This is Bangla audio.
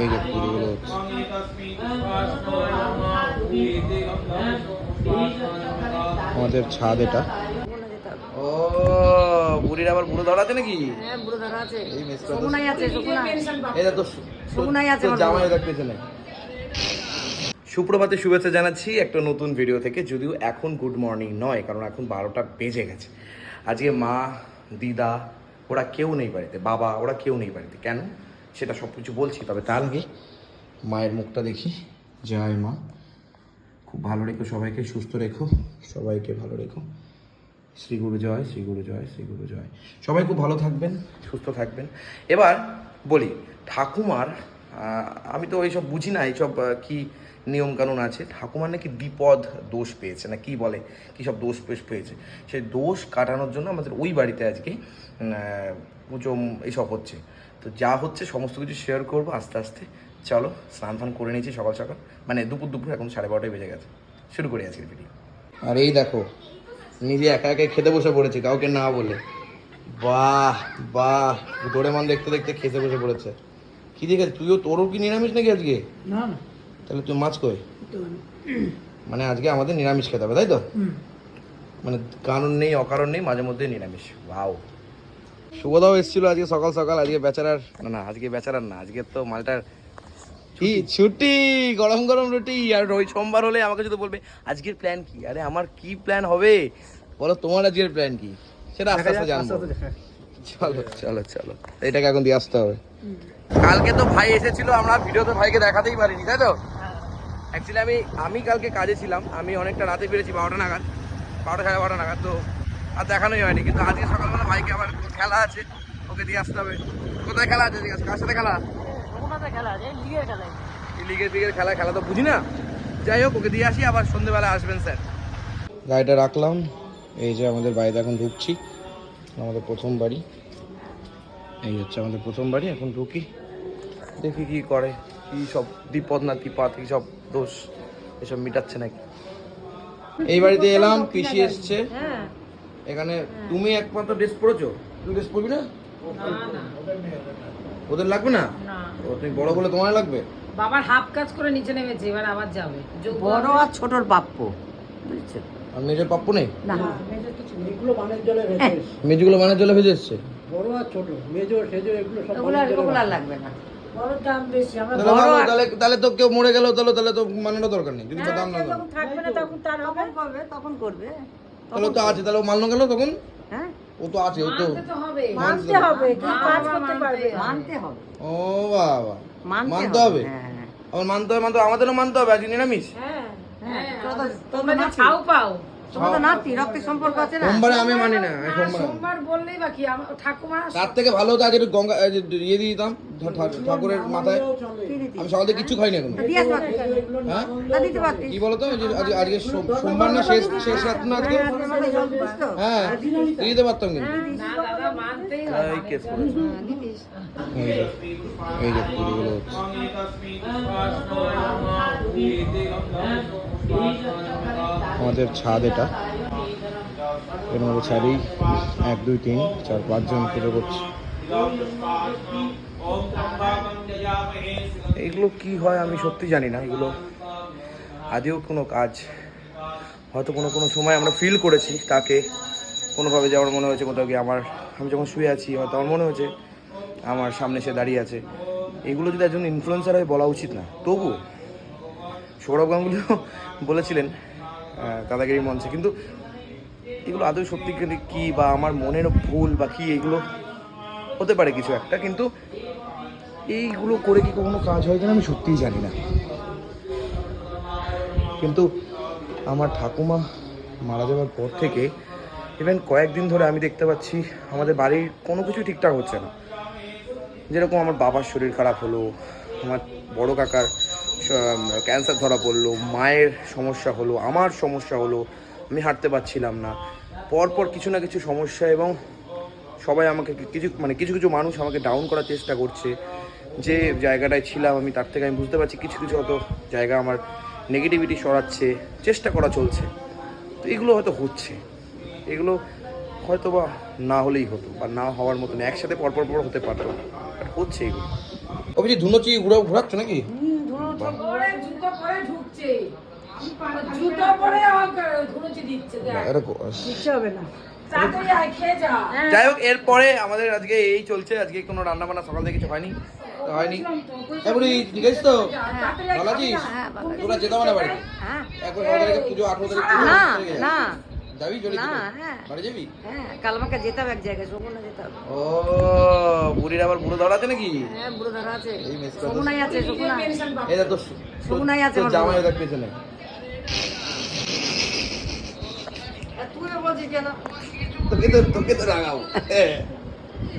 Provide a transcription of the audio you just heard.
এই যে আমাদের ছাদ এটা। ও বুড়ির আবার বুড়ো নাকি? হ্যাঁ ধরা আছে। এই মিস শকুনাই আছে শকুনাই। এটা তো আছে জামাই। পেছনে। সুপ্রভাতে শুভেচ্ছা জানাচ্ছি একটা নতুন ভিডিও থেকে। যদিও এখন গুড মর্নিং নয় কারণ এখন বারোটা বেজে গেছে। আজকে মা দিদা ওরা কেউ নেই বাড়িতে। বাবা ওরা কেউ নেই বাড়িতে। কেন? সেটা সব কিছু বলছি, তবে তার আগে মায়ের মুখটা দেখি। জয় মা। খুব ভালো রেখো সবাইকে, সুস্থ রেখো, সবাইকে ভালো রেখো। শ্রী গুরু জয়, শ্রী গুরু জয়, শ্রী গুরু জয়। সবাই খুব ভালো থাকবেন, সুস্থ থাকবেন। এবার বলি, ঠাকুমার আমি তো এইসব বুঝি না, এইসব কি নিয়ম আছে? ঠাকুমার নাকি বিপদ দোষ পেয়েছে, না কি বলে? কি সব দোষ পেয়েছে? সেই দোষ কাটানোর জন্য আমাদের ওই বাড়িতে আজকে উম, এইসব হচ্ছে। তো যা হচ্ছে সমস্ত কিছু শেয়ার করব আস্তে আস্তে। চলো স্নান ফান করে নিয়েছি সকাল সকাল। মানে দুপুর দুপুর এখন সাড়ে বারোটায় বেজে গেছে। শুরু করি আজকের ভিডিও আর এই দেখো নিজে একা একাই খেতে বসে পড়েছে কাউকে না বলে। বাহ বাহ দৌড়ে মান দেখতে দেখতে খেতে বসে পড়েছে। কি দেখে তুইও তোরও কি নিরামিষ নাকি আজকে? না না। তাহলে তুই মাছ কই? মানে আজকে আমাদের নিরামিষ খেতে হবে তাই তো? মানে কারণ নেই অকারণ নেই মাঝে মধ্যে নিরামিষ। ভাও শুভদাও এসেছিল আজকে সকাল সকাল আজকে বেচারার না না আজকে বেচারার না আজকে তো মালটার কি ছুটি। গরম গরম রুটি। আর ওই সোমবার হলে আমাকে যদি বলবে আজকের প্ল্যান কি? আরে আমার কি প্ল্যান হবে? বলো তোমার আজকের প্ল্যান কি? সেটা আস্তে আস্তে জানব। চলো চলো চলো। এটাকে এখন দিয়ে আসতে হবে। কালকে তো ভাই এসেছিল আমরা ভিডিওতে ভাইকে দেখাতেই পারিনি তাই তো? অ্যাকচুয়ালি আমি আমি কালকে কাজে ছিলাম আমি অনেকটা রাতে ফিরেছি বারোটা নাগাদ বারোটা সাড়ে বারোটা নাগাদ তো আর দেখানোই হয়নি। কিন্তু আজকে সকালবেলা ভাইকে আবার খেলা আছে ওকে দিয়ে আসতে হবে। কোথায় খেলা আছে? আজকে? কার। সাথে খেলা? খেলা আছে লিগের খেলা লিগের ফিগের খেলা খেলা তো বুঝি না। যাই হোক ওকে দিয়ে আসি আবার সন্ধ্যেবেলা আসবেন স্যার। গাড়িটা রাখলাম। এই যে আমাদের বাড়িতে এখন ঢুকছি। আমাদের প্রথম বাড়ি। এই হচ্ছে আমাদের প্রথম বাড়ি এখন ঢুকি। দেখি কি করে কি সব বিপদ না তিপাত কি সব দোষ এসব মিটাচ্ছে নাকি। এই বাড়িতে এলাম পিসি এসছে। হ্যাঁ। এখানে তুমি একমাত্র ড্রেস পরেছো? তুমি ড্রেস পরবি না? না না। ওদের লাগবে না? না। ও তুমি বড় বলে তোমার লাগবে? বাবার হাফ কাজ করে নিচে নেমেছে এবার আবার যাবে। বড় আর ছোটর প্রাপ্য বুঝছ? আর মেজর পাপ্পু নেই? না। মেজর কিছু এগুলো বানের জলে ভেসে মেজগুলো বানের জলে ভেজে এসছে? বড় আর ছোট মেজো সেজো এগুলো সব ওগুলো আর ওগুলো লাগবে না। বড়র দাম বেশি আমরা তাহলে তো কেউ মরে গেল তাহলে তাহলে তো মানানো দরকার নেই। যদি দাম না কেউ দাম। থাকবে না তখন তার হবে। তখন করবে। তাহলে তো আছে তাহলে ও মানানো গেল তখন? হ্যাঁ। ও তো আছে ও তো। মানতে হবে। কাজ করতে পারবে। মানতে হবে। ও বাবা। মানতে মানতে হবে হ্যাঁ হ্যাঁ। আবার মানতে হবে মানতে হবে আমাদেরও মানতে হবে আজকে নিরামিষ? হ্যাঁ হ্যাঁ তোমরা খাও ছাউ পাও। তো সোমবারে আমি মানি না সোমবার সোমবার বললেই বাকি ঠাকুমা তার থেকে ভালো হতো আজ একটু গঙ্গা ইয়ে দিয়ে দিতাম ঠাকুরের মাথায় আমি সকাল কিচ্ছু খাইনি এখন হ্যাঁ তা কি বলতো আজকে সোমবার না শেষ শেষ রাত না আজকে তো হ্যাঁ দিয়ে দিতে পারতাম কিন্তু এই হ্যাঁ, যে হচ্ছে আমাদের ছাদ এটা। এর মধ্যে ছাদেই এক, দুই, তিন, চার পাঁচজন পুজো করছে। এগুলো কি হয় আমি সত্যি জানি না। এগুলো আদেও কোনো কাজ। হয়তো কোনো কোনো সময় আমরা ফিল করেছি তাকে। কোনোভাবে যে আমার মনে হয়েছে কোথাও গিয়ে আমার আমি যখন শুয়ে আছি, হয়তো আমার মনে হয়েছে আমার সামনে সে দাঁড়িয়ে আছে। এগুলো যদি একজন ইনফ্লুয়েন্সার হয় বলা উচিত না। তবু সৌরভ গাঙ্গুলিও বলেছিলেন দাদাগিরি মঞ্চে। কিন্তু এগুলো আদৌ সত্যি কি বা আমার মনের ভুল বা কি, এগুলো হতে পারে কিছু একটা, কিন্তু এইগুলো করে কি কোনো কাজ হয় কিনা আমি সত্যিই জানি না। কিন্তু আমার ঠাকুমা মারা যাওয়ার পর থেকে ইভেন কয়েকদিন ধরে আমি দেখতে পাচ্ছি আমাদের বাড়ির কোনো কিছু ঠিকঠাক হচ্ছে না। যেরকম আমার বাবার শরীর খারাপ হলো, আমার বড় কাকার ক্যান্সার ধরা পড়ল, মায়ের সমস্যা হলো, আমার সমস্যা হলো, আমি হাঁটতে পারছিলাম না। পরপর কিছু না কিছু সমস্যা এবং সবাই আমাকে কিছু মানে কিছু কিছু মানুষ আমাকে ডাউন করার চেষ্টা করছে। যে জায়গাটায় ছিলাম আমি, তার থেকে আমি বুঝতে পারছি কিছু কিছু হয়তো জায়গা আমার নেগেটিভিটি সরাচ্ছে, চেষ্টা করা চলছে। তো এগুলো হয়তো হচ্ছে। এগুলো হয়তো বা না হলেই হতো বা না হওয়ার মতন, একসাথে পরপর পর হতে পারতো হচ্ছে এগুলো। ও বুঝি ধুনোচি, ঘুরা, ঘুরাচ্ছ নাকি? পরে জুতো পরে ঢুকছে। জুতো পরে আমাকে ধুনুচি দিচ্ছে দেখ। এরকম ইচ্ছে হবে না। তাড়াতাড়ি আয় খেয়ে যা। যাই হোক এরপরে আমাদের আজকে এই চলছে। আজকে কোনো রান্না বান্না সকাল থেকে কিছু হয়নি। তো হয়নি। হ্যাঁ ঠিক আছে তো। ভালো আছিস? হ্যাঁ, ভালো। তোরা যেতে হবে না বাড়ি? হ্যাঁ। একবার পুজো আঠারো তারিখ না না যাবি চলে না, হ্যাঁ। বাড়ি যাবি? হ্যাঁ কাল আমাকে যেতে হবে এক জায়গায় শকুনা যেতে হবে। ও বুড়ির আবার বুড়ো ধরা আছে নাকি? হ্যাঁ বুড়ো ধারা আছে। এই মেস আছে শকুনা পেনশন তো শকুনাই আছে আমার জামাই। দেখ পেছনে। তুইও বলছিস কেন? তোকে তো তোকে তো রাগাও হ্যাঁ।